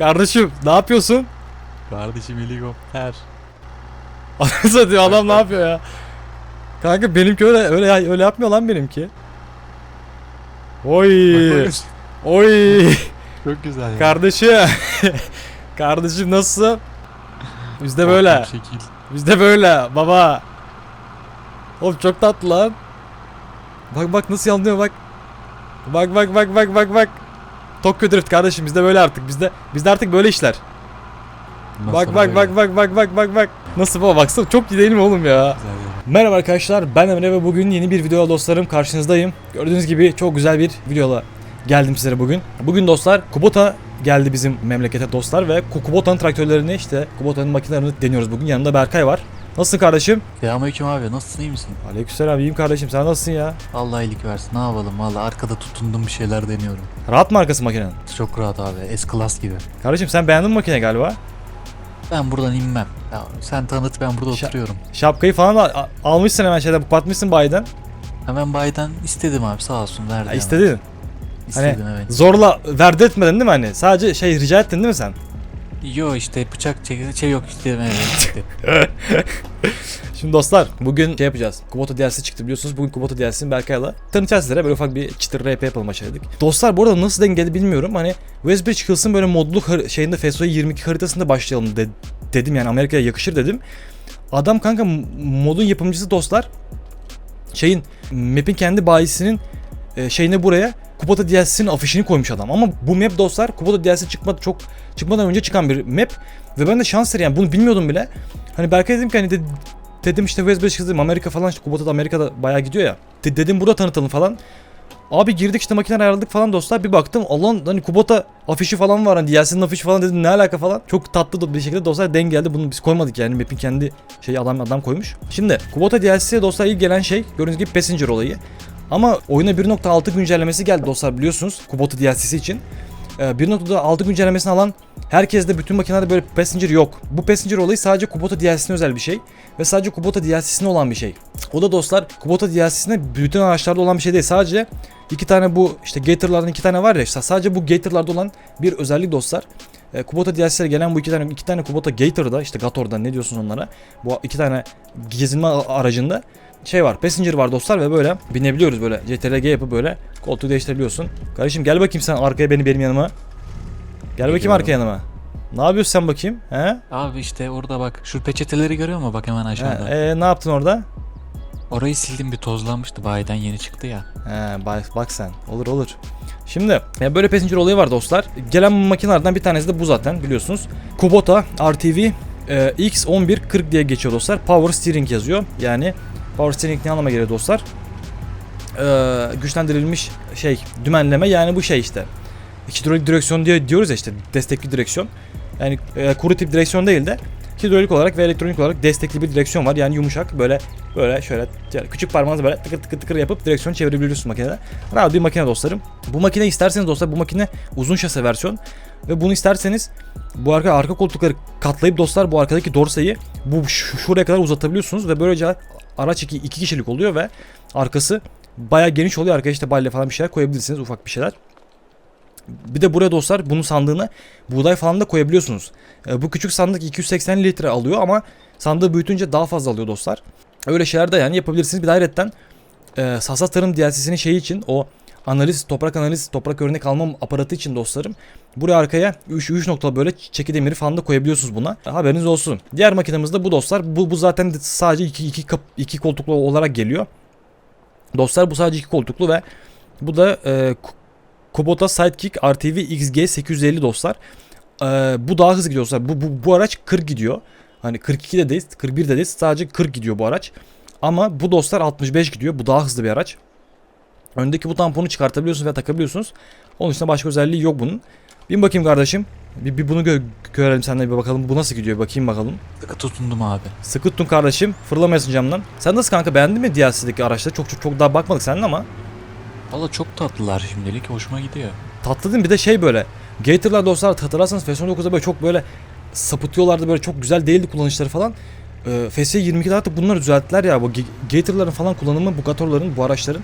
Kardeşim ne yapıyorsun? Kardeşim helikopter. Anasını diyor adam ne yapıyor ya? Kanka benimki öyle öyle öyle yapmıyor lan benimki. Oy. Oy. Çok güzel ya. Kardeşim. Kardeşim nasılsın? Bizde böyle. Bizde böyle baba. Oğlum çok tatlı lan. Bak bak nasıl yanlıyor bak. Bak bak bak bak bak bak. Tokyo Drift kardeşim bizde böyle artık. Bizde bizde artık böyle işler. Bundan Bak bak bak bak bak bak bak bak. Nasıl baba baksana çok iyi değil mi oğlum ya? Merhaba arkadaşlar ben Emre ve bugün yeni bir videoya dostlarım karşınızdayım. Gördüğünüz gibi çok güzel bir videola geldim sizlere bugün. Bugün dostlar Kubota geldi bizim memlekete dostlar ve Ku- Kubota'nın traktörlerini işte Kubota'nın makinelerini deniyoruz bugün. Yanımda Berkay var. Nasılsın kardeşim? Selamünaleyküm abi nasılsın iyi misin? Aleykümselam iyiyim kardeşim sen nasılsın ya? Allah iyilik versin ne yapalım valla arkada tutundum bir şeyler deniyorum. Rahat mı arkası makinen? Çok rahat abi S-Class gibi. Kardeşim sen beğendin mi makine galiba? Ben buradan inmem. Ya, sen tanıt ben burada Şa- oturuyorum. Şapkayı falan da a- almışsın hemen şeyden batmışsın bayiden. Hemen bayiden istedim abi sağ olsun verdi. Ha, hemen. istedin. İstedim evet. Zorla verdi etmedin değil mi hani? Sadece şey rica ettin değil mi sen? Yo işte bıçak çek şey yok işte. Şimdi dostlar bugün şey yapacağız. Kubota DLC çıktı biliyorsunuz. Bugün Kubota DLC'ni Berkay'la tanıtacağız sizlere. Böyle ufak bir çıtır RP yapalım aşağıdık. Dostlar bu arada nasıl denk geldi bilmiyorum. Hani Westbridge Hills'ın böyle modluk har- şeyinde FSO 22 haritasında başlayalım de- dedim yani Amerika'ya yakışır dedim. Adam kanka modun yapımcısı dostlar. Şeyin map'in kendi bayisinin e, şeyine buraya Kubota DLC'nin afişini koymuş adam. Ama bu map dostlar Kubota DLC çıkmadı çok çıkmadan önce çıkan bir map ve ben de şans yani bunu bilmiyordum bile. Hani Berkay dedim ki hani de- dedim işte West dedim Amerika falan işte Kubota da Amerika'da bayağı gidiyor ya. De- dedim burada tanıtalım falan. Abi girdik işte makineler ayarladık falan dostlar bir baktım Allah'ın hani Kubota afişi falan var hani DLC'nin afişi falan dedim ne alaka falan. Çok tatlı bir şekilde dostlar denk geldi bunu biz koymadık yani map'in kendi şey adam adam koymuş. Şimdi Kubota DLC'ye dostlar ilk gelen şey gördüğünüz gibi Passenger olayı. Ama oyuna 1.6 güncellemesi geldi dostlar biliyorsunuz Kubota DLC'si için. Ee, 1.6 güncellemesini alan herkes de bütün makinelerde böyle passenger yok. Bu passenger olayı sadece Kubota DLC'sine özel bir şey ve sadece Kubota DLC'sine olan bir şey. O da dostlar Kubota DLC'sine bütün araçlarda olan bir şey değil. Sadece iki tane bu işte Gator'lardan iki tane var ya işte sadece bu Gator'larda olan bir özellik dostlar. E, Kubota DLC'lere gelen bu iki tane iki tane Kubota Gator'da işte Gator'da ne diyorsunuz onlara? Bu iki tane gezinme aracında şey var passenger var dostlar ve böyle binebiliyoruz böyle CTRG yapıp böyle koltuğu değiştirebiliyorsun. Kardeşim gel bakayım sen arkaya beni benim yanıma. Gel bakayım arkaya yanıma. Ne yapıyorsun sen bakayım? He? Abi işte orada bak şu peçeteleri görüyor musun bak hemen aşağıda. He, e, ne yaptın orada? Orayı sildim bir tozlanmıştı bayiden yeni çıktı ya. He, bak, bak sen. Olur olur. Şimdi ya böyle passenger olayı var dostlar. Gelen makinelerden bir tanesi de bu zaten biliyorsunuz. Kubota RTV e, X1140 diye geçiyor dostlar. Power Steering yazıyor. Yani Power Steering ne anlama geliyor dostlar? E, güçlendirilmiş şey dümenleme yani bu şey işte. Hidrolik direksiyon diye diyoruz ya işte destekli direksiyon. Yani e, kuru tip direksiyon değil de hidrolik olarak ve elektronik olarak destekli bir direksiyon var. Yani yumuşak böyle böyle şöyle küçük parmağınızla böyle tıkır tıkır tıkır yapıp direksiyonu çevirebiliyorsunuz makinede. Rahat bir makine dostlarım. Bu makine isterseniz dostlar bu makine uzun şase versiyon ve bunu isterseniz bu arka arka koltukları katlayıp dostlar bu arkadaki dorseyi bu şu- şuraya kadar uzatabiliyorsunuz ve böylece araç iki, iki kişilik oluyor ve arkası bayağı geniş oluyor. Arkaya işte balya falan bir şeyler koyabilirsiniz ufak bir şeyler. Bir de buraya dostlar bunun sandığına buğday falan da koyabiliyorsunuz. E, bu küçük sandık 280 litre alıyor ama sandığı büyütünce daha fazla alıyor dostlar. Öyle şeyler de yani yapabilirsiniz. Bir de hayretten e, Sasas Tarım DLC'sinin şeyi için o analiz, toprak analiz, toprak örnek alma aparatı için dostlarım. Buraya arkaya 3 3 noktalı böyle çeki demiri falan da koyabiliyorsunuz buna. Haberiniz olsun. Diğer makinemiz de bu dostlar. Bu, bu zaten sadece iki, iki, kap- iki koltuklu olarak geliyor. Dostlar bu sadece iki koltuklu ve bu da e, Kubota Sidekick RTV XG 850 dostlar. Ee, bu daha hızlı gidiyor dostlar. Bu, bu, bu araç 40 gidiyor. Hani 42 de değil, 41 de değil. Sadece 40 gidiyor bu araç. Ama bu dostlar 65 gidiyor. Bu daha hızlı bir araç. Öndeki bu tamponu çıkartabiliyorsunuz ve takabiliyorsunuz. Onun dışında başka özelliği yok bunun. Bin bakayım kardeşim. Bir, bir bunu gö- görelim seninle bir bakalım. Bu nasıl gidiyor? Bakayım bakalım. Sıkı tutundum abi. Sıkı tutun kardeşim. Fırlamayasın camdan. Sen nasıl kanka beğendin mi DLC'deki araçları? Çok çok çok daha bakmadık seninle ama. Valla çok tatlılar şimdilik hoşuma gidiyor. tatlı değil mi? Bir de şey böyle. Gator'lar dostlar hatırlarsanız FS 19'da böyle çok böyle sapıtıyorlardı böyle çok güzel değildi kullanışları falan. Ee, FS 22'de artık bunları düzelttiler ya. Bu Gator'ların falan kullanımı, bu Gator'ların, bu araçların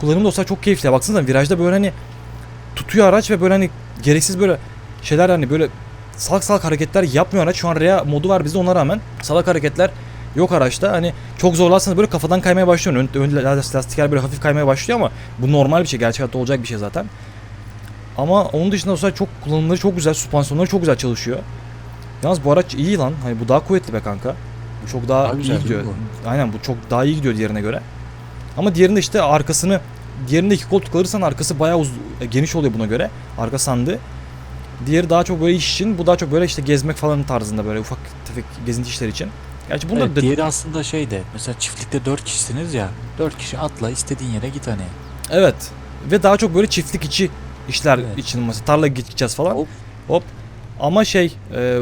kullanımı dostlar çok keyifli. Baksanıza virajda böyle hani tutuyor araç ve böyle hani gereksiz böyle şeyler hani böyle salak salak hareketler yapmıyor araç. Şu an Rea modu var bizde ona rağmen salak hareketler yok araçta. Hani çok zorlarsanız böyle kafadan kaymaya başlıyor. Ön, ön lastikler böyle hafif kaymaya başlıyor ama bu normal bir şey. Gerçek hayatta olacak bir şey zaten. Ama onun dışında dostlar çok kullanımları çok güzel. Süspansiyonları çok güzel çalışıyor. Yalnız bu araç iyi lan. Hani bu daha kuvvetli be kanka. Bu çok daha, Daha iyi gidiyor. mi Aynen bu çok daha iyi gidiyor diğerine göre. Ama diğerinde işte arkasını diğerinde iki koltuk alırsan arkası bayağı uz- e, geniş oluyor buna göre. Arka sandığı. Diğeri daha çok böyle iş için. Bu daha çok böyle işte gezmek falan tarzında böyle ufak tefek gezinti işler için. Gerçi bunda Evet, da- diğeri aslında şey de mesela çiftlikte 4 kişisiniz ya 4 kişi atla istediğin yere git hani. evet. Ve daha çok böyle çiftlik içi işler Evet. için mesela tarla gideceğiz falan. Hop. Ama şey e,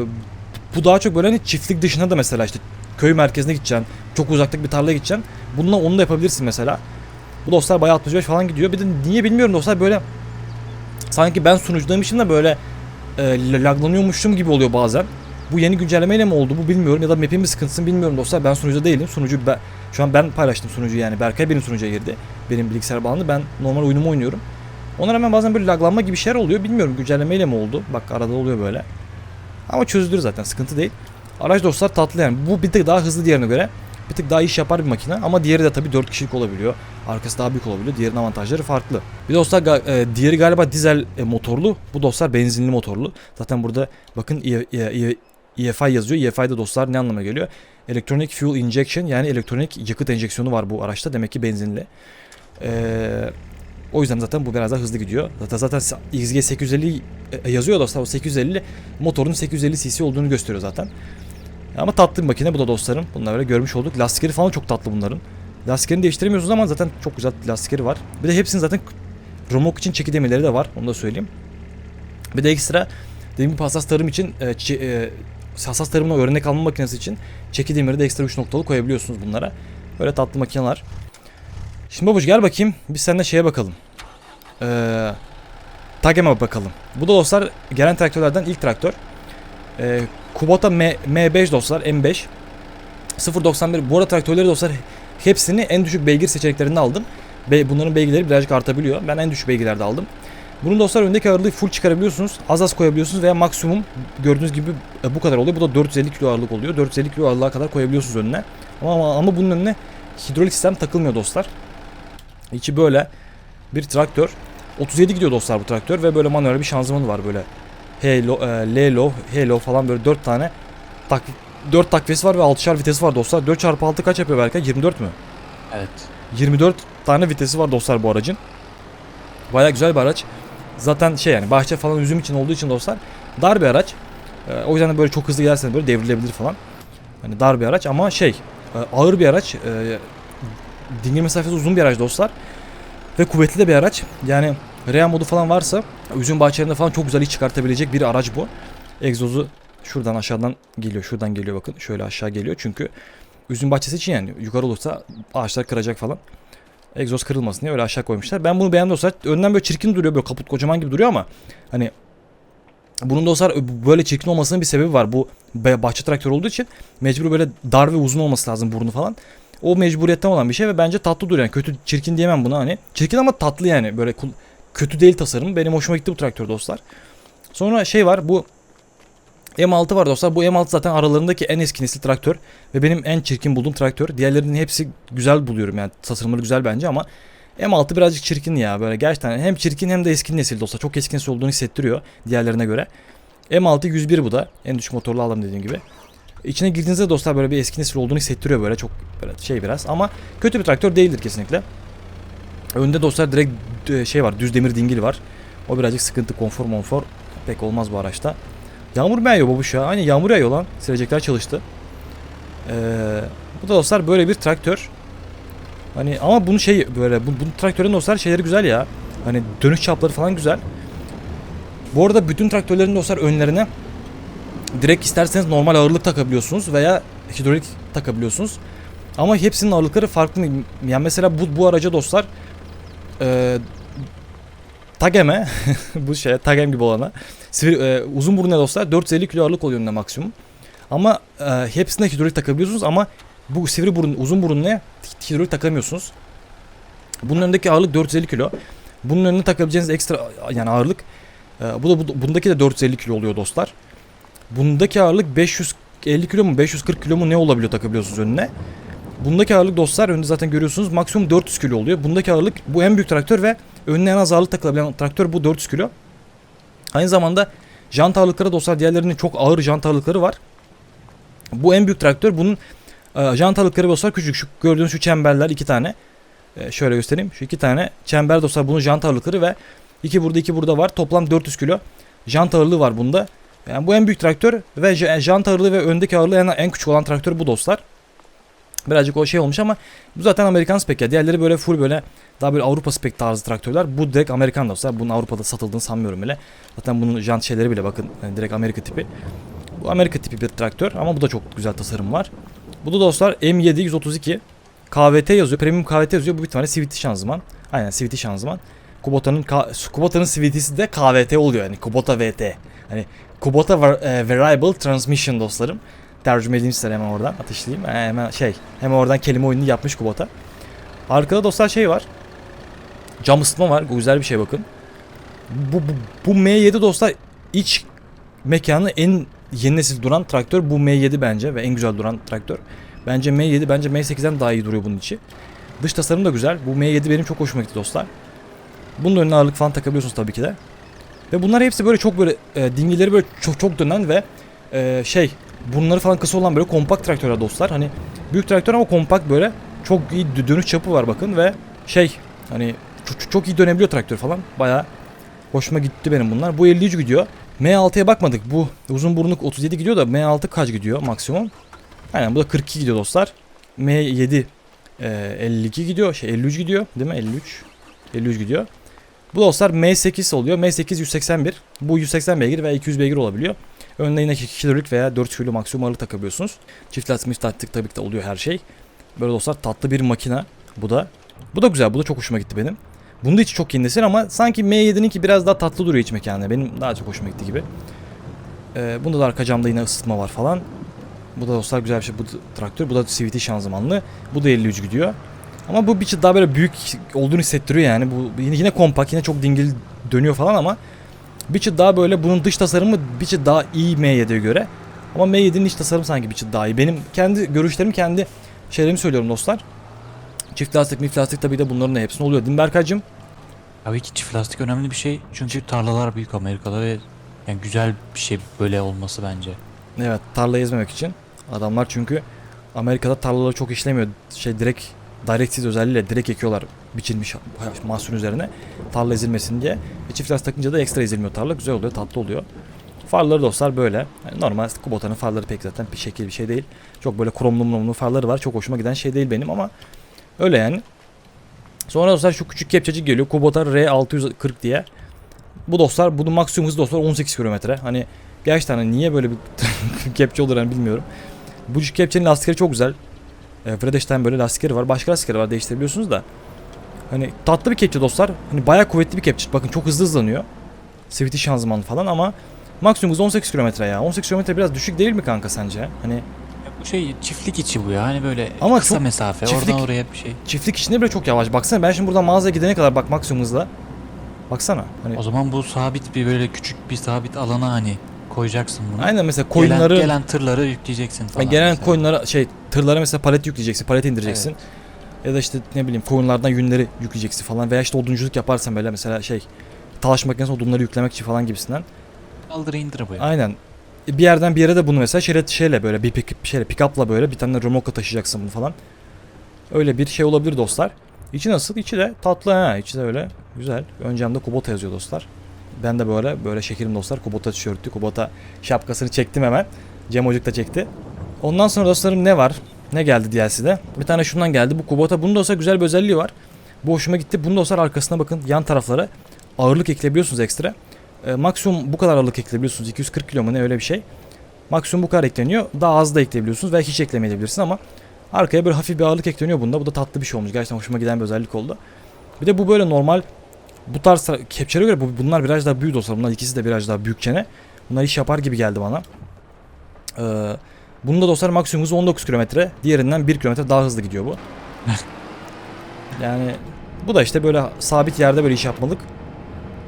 bu daha çok böyle hani çiftlik dışına da mesela işte köy merkezine gideceksin. Çok uzaklık bir tarlaya gideceksin. Bununla onu da yapabilirsin mesela. Bu dostlar bayağı 65 falan gidiyor. Bir de niye bilmiyorum dostlar böyle sanki ben sunucudaymışım da böyle e, laglanıyormuşum gibi oluyor bazen. Bu yeni güncellemeyle mi oldu bu bilmiyorum ya da map'in bir sıkıntısını bilmiyorum dostlar. Ben sunucuda değilim. Sunucu ben, şu an ben paylaştım sunucuyu yani. Berkay benim sunucuya girdi. Benim bilgisayar bağlandı. Ben normal oyunumu oynuyorum. Ona rağmen bazen böyle laglanma gibi şeyler oluyor. Bilmiyorum güncellemeyle mi oldu? Bak arada oluyor böyle. Ama çözülür zaten sıkıntı değil. Araç dostlar tatlı yani. Bu bir tık daha hızlı diğerine göre. Bir tık daha iş yapar bir makine ama diğeri de tabii 4 kişilik olabiliyor. Arkası daha büyük olabiliyor. Diğerinin avantajları farklı. Bir dostlar e, diğeri galiba dizel e, motorlu. Bu dostlar benzinli motorlu. Zaten burada bakın E- E- E- EFI yazıyor. EFI'de dostlar ne anlama geliyor? Electronic Fuel Injection yani elektronik yakıt enjeksiyonu var bu araçta. Demek ki benzinli. Eee o yüzden zaten bu biraz daha hızlı gidiyor. Zaten zaten XG 850 e, yazıyor dostlar. O 850 motorun 850 cc olduğunu gösteriyor zaten. Ama tatlı bir makine bu da dostlarım. Bunları böyle görmüş olduk. Lastikleri falan çok tatlı bunların. Lastiklerini değiştiremiyorsunuz ama zaten çok güzel lastikleri var. Bir de hepsinin zaten remok için çeki de var. Onu da söyleyeyim. Bir de ekstra dediğim gibi hassas tarım için e, çe- e, hassas tarımına örnek alma makinesi için çeki demiri de ekstra 3 noktalı koyabiliyorsunuz bunlara. Böyle tatlı makineler. Şimdi babuş gel bakayım. Biz seninle şeye bakalım. Ee, Tagem'e bakalım. Bu da dostlar gelen traktörlerden ilk traktör. Ee, Kubota M, M5 dostlar M5. 0.91 bu arada traktörleri dostlar hepsini en düşük beygir seçeneklerinde aldım. Ve bunların beygirleri birazcık artabiliyor. Ben en düşük beygirlerde aldım. Bunun dostlar öndeki ağırlığı full çıkarabiliyorsunuz. Az az koyabiliyorsunuz veya maksimum gördüğünüz gibi e, bu kadar oluyor. Bu da 450 kilo ağırlık oluyor. 450 kilo ağırlığa kadar koyabiliyorsunuz önüne. Ama, ama, ama bunun önüne hidrolik sistem takılmıyor dostlar. İçi böyle bir traktör. 37 gidiyor dostlar bu traktör ve böyle manuel bir şanzımanı var böyle. Halo, e, L-Low, Halo falan böyle 4 tane tak 4 takviyesi var ve 6'şar vitesi var dostlar. 4x6 kaç yapıyor belki? 24 mü? Evet. 24 tane vitesi var dostlar bu aracın. Baya güzel bir araç. Zaten şey yani bahçe falan üzüm için olduğu için dostlar dar bir araç. Ee, o yüzden de böyle çok hızlı giderseniz böyle devrilebilir falan. Hani dar bir araç ama şey e, ağır bir araç. E, dingil mesafesi uzun bir araç dostlar. Ve kuvvetli de bir araç. Yani Rea modu falan varsa üzüm bahçelerinde falan çok güzel iş çıkartabilecek bir araç bu. Egzozu şuradan aşağıdan geliyor. Şuradan geliyor bakın. Şöyle aşağı geliyor. Çünkü üzüm bahçesi için yani yukarı olursa ağaçlar kıracak falan. Egzoz kırılmasın diye öyle aşağı koymuşlar. Ben bunu beğendim dostlar. Önden böyle çirkin duruyor. Böyle kaput kocaman gibi duruyor ama hani bunun dostlar böyle çirkin olmasının bir sebebi var. Bu bahçe traktörü olduğu için mecbur böyle dar ve uzun olması lazım burnu falan. O mecburiyetten olan bir şey ve bence tatlı duruyor. Yani kötü çirkin diyemem buna hani. Çirkin ama tatlı yani. Böyle kötü değil tasarım. Benim hoşuma gitti bu traktör dostlar. Sonra şey var bu M6 var dostlar. Bu M6 zaten aralarındaki en eski nesil traktör ve benim en çirkin bulduğum traktör. Diğerlerinin hepsi güzel buluyorum yani tasarımları güzel bence ama M6 birazcık çirkin ya böyle gerçekten hem çirkin hem de eski nesil dostlar. Çok eski nesil olduğunu hissettiriyor diğerlerine göre. M6 101 bu da. En düşük motorlu aldım dediğim gibi. İçine girdiğinizde dostlar böyle bir eski nesil olduğunu hissettiriyor böyle çok böyle şey biraz ama kötü bir traktör değildir kesinlikle. Önde dostlar direkt e, şey var düz demir dingil var. O birazcık sıkıntı konfor monfor pek olmaz bu araçta. Yağmur mu yağıyor babuş ya? Aynen yağmur yağıyor lan. Silecekler çalıştı. Ee, bu da dostlar böyle bir traktör. Hani ama bunu şey böyle bu, bu traktörün dostlar şeyleri güzel ya. Hani dönüş çapları falan güzel. Bu arada bütün traktörlerin dostlar önlerine direkt isterseniz normal ağırlık takabiliyorsunuz veya hidrolik takabiliyorsunuz. Ama hepsinin ağırlıkları farklı. Yani mesela bu, bu araca dostlar e, Tagem'e bu şey Tagem gibi olana sivri, e, uzun burun dostlar 450 kilo ağırlık oluyor maksimum. Ama e, hepsine hidrolik takabiliyorsunuz ama bu sivri burun uzun burun ne hidrolik takamıyorsunuz. Bunun önündeki ağırlık 450 kilo. Bunun önüne takabileceğiniz ekstra yani ağırlık e, bu da bu, bundaki de 450 kilo oluyor dostlar. Bundaki ağırlık 550 kilo mu 540 kilo mu ne olabiliyor takabiliyorsunuz önüne. Bundaki ağırlık dostlar önünde zaten görüyorsunuz maksimum 400 kilo oluyor. Bundaki ağırlık bu en büyük traktör ve önüne en az ağırlık takılabilen traktör bu 400 kilo. Aynı zamanda jant ağırlıkları dostlar diğerlerinin çok ağır jant ağırlıkları var. Bu en büyük traktör bunun e, jant ağırlıkları dostlar küçük şu gördüğünüz şu çemberler iki tane. E, şöyle göstereyim şu iki tane çember dostlar bunun jant ağırlıkları ve iki burada iki burada var toplam 400 kilo jant ağırlığı var bunda. Yani bu en büyük traktör ve jant ağırlığı ve öndeki ağırlığı en, en küçük olan traktör bu dostlar. Birazcık o şey olmuş ama bu zaten Amerikan spek ya. Diğerleri böyle full böyle daha böyle Avrupa spek tarzı traktörler. Bu direkt Amerikan dostlar. Bunun Avrupa'da satıldığını sanmıyorum bile. Zaten bunun jant şeyleri bile bakın yani direkt Amerika tipi. Bu Amerika tipi bir traktör ama bu da çok güzel tasarım var. Bu da dostlar M7 132 KVT yazıyor. Premium KVT yazıyor. Bu bir tane CVT şanzıman. Aynen CVT şanzıman. Kubota'nın Kubota'nın CVT'si de KVT oluyor yani Kubota VT. Hani Kubota e, Variable Transmission dostlarım. Tercüme edeyim size hemen oradan atışlayayım. E, hemen şey hemen oradan kelime oyununu yapmış Kubota. Arkada dostlar şey var. Cam ısıtma var. Güzel bir şey bakın. Bu, bu, bu M7 dostlar iç mekanı en yeni nesil duran traktör bu M7 bence ve en güzel duran traktör. Bence M7 bence M8'den daha iyi duruyor bunun içi. Dış tasarım da güzel. Bu M7 benim çok hoşuma gitti dostlar. Bunun önüne ağırlık falan takabiliyorsunuz tabii ki de. Ve bunlar hepsi böyle çok böyle e, dingileri böyle çok çok dönen ve e, şey bunları falan kısa olan böyle kompakt traktörler dostlar. Hani büyük traktör ama kompakt böyle çok iyi dö- dönüş çapı var bakın ve şey hani çok, çok iyi dönebiliyor traktör falan. Bayağı hoşuma gitti benim bunlar. Bu 53 gidiyor. M6'ya bakmadık. Bu uzun burunluk 37 gidiyor da M6 kaç gidiyor maksimum? Aynen bu da 42 gidiyor dostlar. M7 e, 52 gidiyor. Şey 53 gidiyor değil mi? 53. 53 gidiyor. Bu dostlar M8 oluyor. M8 181. Bu 180 beygir veya 200 beygir olabiliyor. Önüne yine 2 kiloluk veya 4 kilo maksimum ağırlık takabiliyorsunuz. Çift lastik mift lastik tabii ki de oluyor her şey. Böyle dostlar tatlı bir makina. Bu da. Bu da güzel. Bu da çok hoşuma gitti benim. Bunda içi çok yeni nesil ama sanki M7'ninki biraz daha tatlı duruyor iç mekanı. Benim daha çok hoşuma gitti gibi. Ee, bunda da arka camda yine ısıtma var falan. Bu da dostlar güzel bir şey. Bu traktör. Bu da CVT şanzımanlı. Bu da 53 gidiyor. Ama bu bir daha böyle büyük olduğunu hissettiriyor yani. Bu yine, yine kompakt, yine çok dingil dönüyor falan ama bir daha böyle bunun dış tasarımı bir daha iyi M7'ye göre. Ama M7'nin iç tasarımı sanki bir daha iyi. Benim kendi görüşlerim, kendi şeylerimi söylüyorum dostlar. Çift lastik, mif lastik tabii de bunların da hepsinde oluyor. Değil mi Berkaycığım? Tabii ki çift lastik önemli bir şey. Çünkü tarlalar büyük Amerika'da ve yani güzel bir şey böyle olması bence. Evet tarlayı ezmemek için. Adamlar çünkü Amerika'da tarlaları çok işlemiyor. Şey direkt Directsiz özelliğiyle direkt ekiyorlar biçilmiş mahsul üzerine. Tarla ezilmesin diye. E, çift lastik takınca da ekstra ezilmiyor tarla. Güzel oluyor tatlı oluyor. Farları dostlar böyle. Yani normal Kubota'nın farları pek zaten bir şekil bir şey değil. Çok böyle kromlu mromlu farları var. Çok hoşuma giden şey değil benim ama öyle yani. Sonra dostlar şu küçük kepçecik geliyor. Kubota R640 diye. Bu dostlar bunun maksimum hızı dostlar 18 kilometre. Hani gerçekten hani niye böyle bir kepçe olur hani bilmiyorum. Bu kepçenin lastikleri çok güzel. E, Fredestein böyle lastikleri var. Başka lastikleri var değiştirebiliyorsunuz da. Hani tatlı bir kepçe dostlar. Hani bayağı kuvvetli bir kepçe. Bakın çok hızlı hızlanıyor. CVT şanzıman falan ama maksimum hız 18 kilometre ya. 18 kilometre biraz düşük değil mi kanka sence? Hani bu şey çiftlik içi bu ya. Hani böyle Ama kısa çok- mesafe. çiftlik- Oradan oraya bir şey. çiftlik içinde bile çok yavaş. Baksana ben şimdi buradan mağazaya gidene kadar bak maksimum hızla. Baksana. Hani O zaman bu sabit bir böyle küçük bir sabit alana hani koyacaksın bunu. aynen mesela koyunları Gelen, gelen tırları yükleyeceksin falan. Yani gelen mesela. koyunlara şey tırlara mesela palet yükleyeceksin, palet indireceksin. Ya da işte ne bileyim koyunlardan yünleri yükleyeceksin falan veya işte odunculuk yaparsan böyle mesela şey talaş makinesi odunları yüklemek için falan gibisinden. Kaldır indir bu ya. Aynen. Bir yerden bir yere de bunu mesela şeyle, şeyle böyle bir pick, şeyle pick-up'la böyle bir tane remorkla taşıyacaksın bunu falan. Öyle bir şey olabilir dostlar. İçi nasıl? İçi de tatlı ha. İçi de öyle güzel. Ön camda Kubota yazıyor dostlar. Ben de böyle böyle şekerim dostlar. Kubota tişörtü, Kubota şapkasını çektim hemen. Cem Ocak da çekti. Ondan sonra dostlarım ne var? Ne geldi DLC'de? Bir tane şundan geldi. Bu Kubota. Bunun da olsa güzel bir özelliği var. Bu hoşuma gitti. Bunun da olsa arkasına bakın yan taraflara ağırlık ekleyebiliyorsunuz ekstra. E, maksimum bu kadar ağırlık ekleyebiliyorsunuz. 240 kilo mu ne öyle bir şey. Maksimum bu kadar ekleniyor. Daha az da ekleyebiliyorsunuz veya hiç eklemeyebilirsiniz ama arkaya böyle hafif bir ağırlık ekleniyor bunda. Bu da tatlı bir şey olmuş. Gerçekten hoşuma giden bir özellik oldu. Bir de bu böyle normal bu tarz kepçelere göre bu, bunlar biraz daha büyük dostlar. Bunlar ikisi de biraz daha büyük çene. Bunlar iş yapar gibi geldi bana. Ee, bunun da dostlar maksimum hızı 19 kilometre. Diğerinden 1 kilometre daha hızlı gidiyor bu. yani bu da işte böyle sabit yerde böyle iş yapmalık.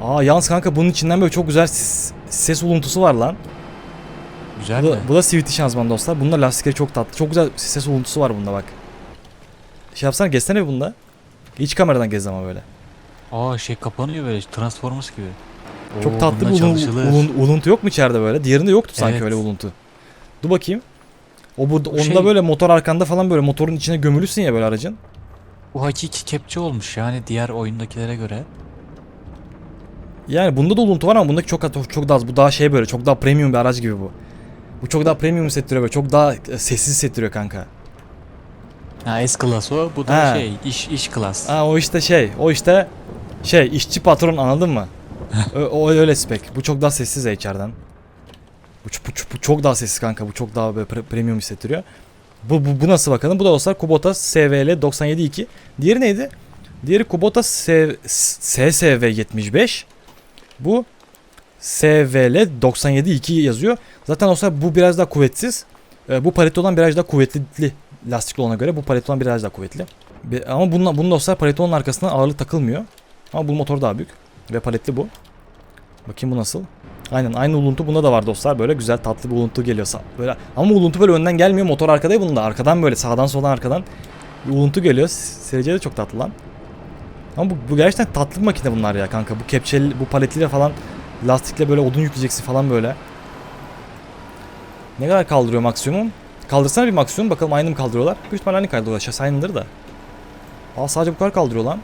Aa yalnız kanka bunun içinden böyle çok güzel ses, uluntusu var lan. Güzel Bu mi? bu da CVT şanzıman dostlar. Bunda lastikleri çok tatlı. Çok güzel ses oluntusu var bunda bak. Şey yapsana gezsene bir bunda. İç kameradan gez ama böyle. Aa şey kapanıyor böyle Transformers gibi. Çok Oo, tatlı bir ulun, uluntu yok mu içeride böyle? Diğerinde yoktu sanki Evet. öyle uluntu. Dur bakayım. O burada Bu onda şey- böyle motor arkanda falan böyle motorun içine gömülüsün ya böyle aracın. Bu hakiki kepçe olmuş yani diğer oyundakilere göre. Yani bunda da uluntu var ama bundaki çok çok daha az. Bu daha şey böyle çok daha premium bir araç gibi bu. Bu çok daha premium hissettiriyor böyle. Çok daha e, sessiz hissettiriyor kanka. Ha S class o bu da Ha. şey iş iş class. Ha o işte şey. O işte şey işçi patron anladın mı? o, o öyle spek. Bu çok daha sessiz içeriden. Bu, bu, bu çok daha sessiz kanka. Bu çok daha böyle pre- premium hissettiriyor. Bu, bu, bu nasıl bakalım? Bu da olsa Kubota SVL 972. Diğeri neydi? Diğeri Kubota S- SSV 75. Bu SVL 972 yazıyor. Zaten olsa bu biraz daha kuvvetsiz. Ee, bu paletli olan biraz daha kuvvetli lastikli olana göre bu paletli olan biraz daha kuvvetli. Ama bununla, bunun olsa paletonun arkasına ağırlık takılmıyor. Ama bu motor daha büyük. Ve paletli bu. Bakayım bu nasıl? Aynen aynı uluntu bunda da var dostlar. Böyle güzel tatlı bir uluntu geliyor. Böyle ama uluntu böyle önden gelmiyor. Motor arkada bunun da. Arkadan böyle sağdan soldan arkadan bir uluntu geliyor. Serice de çok tatlı lan. Ama bu, bu gerçekten tatlı bir makine bunlar ya kanka. Bu kepçeli, bu paletiyle falan lastikle böyle odun yükleyeceksin falan böyle. Ne kadar kaldırıyor maksimum? Kaldırsana bir maksimum bakalım aynı mı kaldırıyorlar? Büyük ihtimalle aynı kaldırıyorlar. Şasi aynıdır da. Aa sadece bu kadar kaldırıyor lan.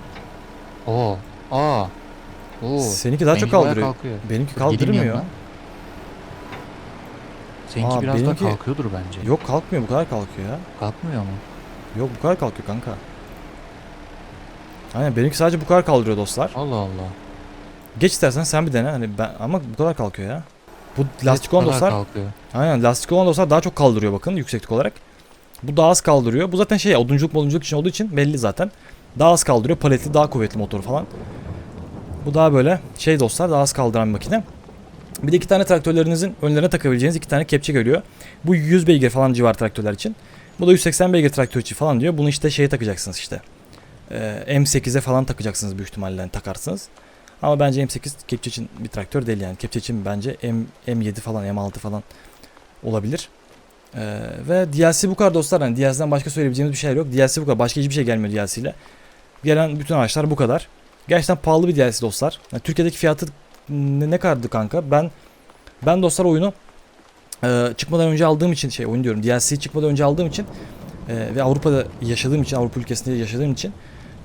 Oo. Aa. Oo. Seninki daha çok Benimki bayağı kaldırıyor. kalkıyor. Benimki geleyim kaldırmıyor. yanına. Seninki Aa, biraz benimki- daha kalkıyordur bence. Yok kalkmıyor bu kadar kalkıyor ya. Kalkmıyor mu? Yok bu kadar kalkıyor kanka. Aynen benimki sadece bu kadar kaldırıyor dostlar. Allah Allah. Geç istersen sen bir dene hani ben ama bu kadar kalkıyor ya. Bu lastik olan kadar dostlar kalkıyor. aynen lastik olan dostlar daha çok kaldırıyor bakın yükseklik olarak. Bu daha az kaldırıyor. Bu zaten şey odunculuk modunculuk için olduğu için belli zaten. Daha az kaldırıyor. Paletli daha kuvvetli motor falan. Bu daha böyle şey dostlar daha az kaldıran makine. Bir de iki tane traktörlerinizin önlerine takabileceğiniz iki tane kepçe geliyor. Bu 100 beygir falan civar traktörler için. Bu da 180 beygir traktör için falan diyor. Bunu işte şeye takacaksınız işte. Ee, M8'e falan takacaksınız büyük ihtimalle yani takarsınız. Ama bence M8 kepçe için bir traktör değil yani. Kepçe için bence M, M7 falan M6 falan olabilir. Ee, ve DLC bu kadar dostlar. Yani DLC'den başka söyleyebileceğimiz bir şey yok. DLC bu kadar. Başka hiçbir şey gelmiyor DLC ile. Gelen bütün araçlar bu kadar. Gerçekten pahalı bir DLC dostlar. Yani Türkiye'deki fiyatı ne, ne kadardı kanka? Ben ben dostlar oyunu e, çıkmadan önce aldığım için şey oyun diyorum DLC çıkmadan önce aldığım için e, ve Avrupa'da yaşadığım için Avrupa ülkesinde yaşadığım için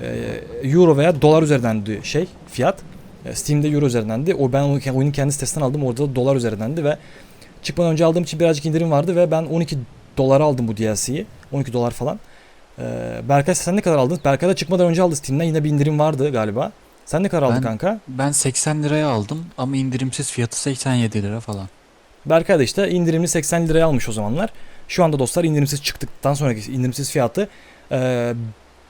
e, euro veya dolar üzerinden şey fiyat. E, Steam'de euro üzerindendi. O ben oyunun kendi sitesinden aldım. Orada da dolar üzerindendi ve çıkmadan önce aldığım için birazcık indirim vardı ve ben 12 dolara aldım bu DLC'yi. 12 dolar falan. Ee, Berkay sen ne kadar aldın? Berkay da çıkmadan önce aldı Steam'den. Yine bir indirim vardı galiba. Sen ne kadar aldın Ben- kanka? Ben 80 liraya aldım ama indirimsiz fiyatı 87 lira falan. Berkay da işte indirimli 80 liraya almış o zamanlar. Şu anda dostlar indirimsiz çıktıktan sonraki indirimsiz fiyatı e,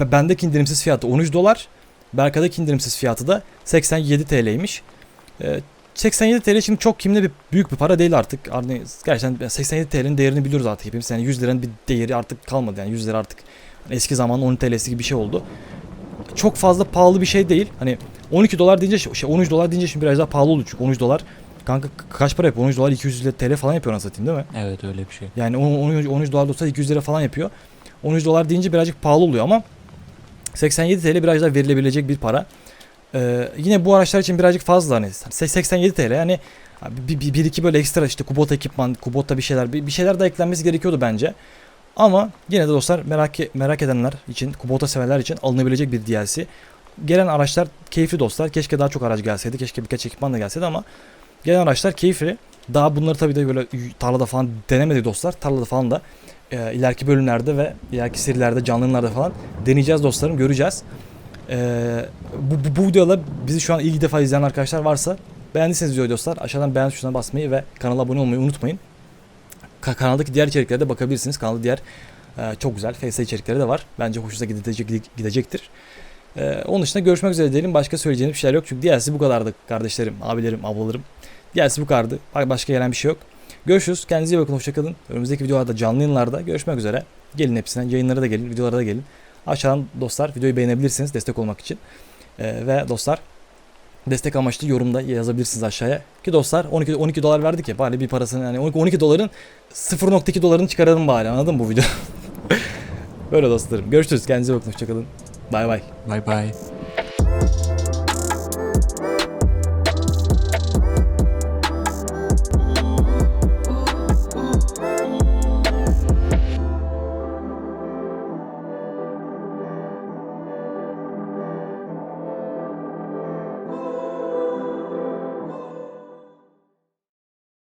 bendeki indirimsiz fiyatı 13 dolar. Berkay'daki indirimsiz fiyatı da 87 TL'ymiş. E, 87 TL şimdi çok kimde bir büyük bir para değil artık. Artık Gerçekten 87 TL'nin değerini biliyoruz artık hepimiz. Yani 100 liranın bir değeri artık kalmadı. Yani 100 lira artık eski zamanın 10 TL'si gibi bir şey oldu. Çok fazla pahalı bir şey değil. Hani 12 dolar deyince şey 13 dolar deyince şimdi biraz daha pahalı oldu çünkü 13 dolar Kanka ka- kaç para yapıyor? 13 dolar 200 lira TL falan yapıyor anasını satayım değil mi? Evet öyle bir şey. Yani 13, 13 dolar da olsa 200 lira falan yapıyor. 13 dolar deyince birazcık pahalı oluyor ama 87 TL biraz daha verilebilecek bir para. Ee, yine bu araçlar için birazcık fazla hani 87 TL yani bir, bir, bir iki böyle ekstra işte Kubota ekipman, Kubota bir şeyler bir, bir şeyler daha eklenmesi gerekiyordu bence. Ama yine de dostlar merak merak edenler için, Kubota severler için alınabilecek bir DLC. Gelen araçlar keyifli dostlar. Keşke daha çok araç gelseydi. Keşke birkaç ekipman da gelseydi ama gelen araçlar keyifli. Daha bunları tabii de böyle tarlada falan denemedik dostlar. Tarlada falan da e, ileriki bölümlerde ve ileriki serilerde canlı falan deneyeceğiz dostlarım. Göreceğiz. E, bu, bu, bu videoda bizi şu an ilk defa izleyen arkadaşlar varsa beğendiyseniz videoyu dostlar aşağıdan beğen tuşuna basmayı ve kanala abone olmayı unutmayın. Ka- kanaldaki diğer içeriklere de bakabilirsiniz. Kanalda diğer e, çok güzel FS içerikleri de var. Bence hoşunuza gidecek, gidecektir. E, onun dışında görüşmek üzere diyelim. Başka söyleyeceğim bir şeyler yok. Çünkü DLC bu kadardı kardeşlerim, abilerim, ablalarım. DLC bu kadardı. Başka gelen bir şey yok. Görüşürüz. Kendinize iyi bakın. Hoşçakalın. Önümüzdeki videolarda canlı yayınlarda görüşmek üzere. Gelin hepsine. Yayınlara da gelin. Videolara da gelin. Aşağıdan dostlar videoyu beğenebilirsiniz destek olmak için. Ee, ve dostlar Destek amaçlı yorumda yazabilirsiniz aşağıya. Ki dostlar 12 12 dolar verdik ya bari bir parasını yani 12, 12 doların 0.2 dolarını çıkaralım bari anladın mı bu video? Böyle dostlarım. Görüşürüz. Kendinize bakın. Hoşçakalın. Bay bay. Bay bay.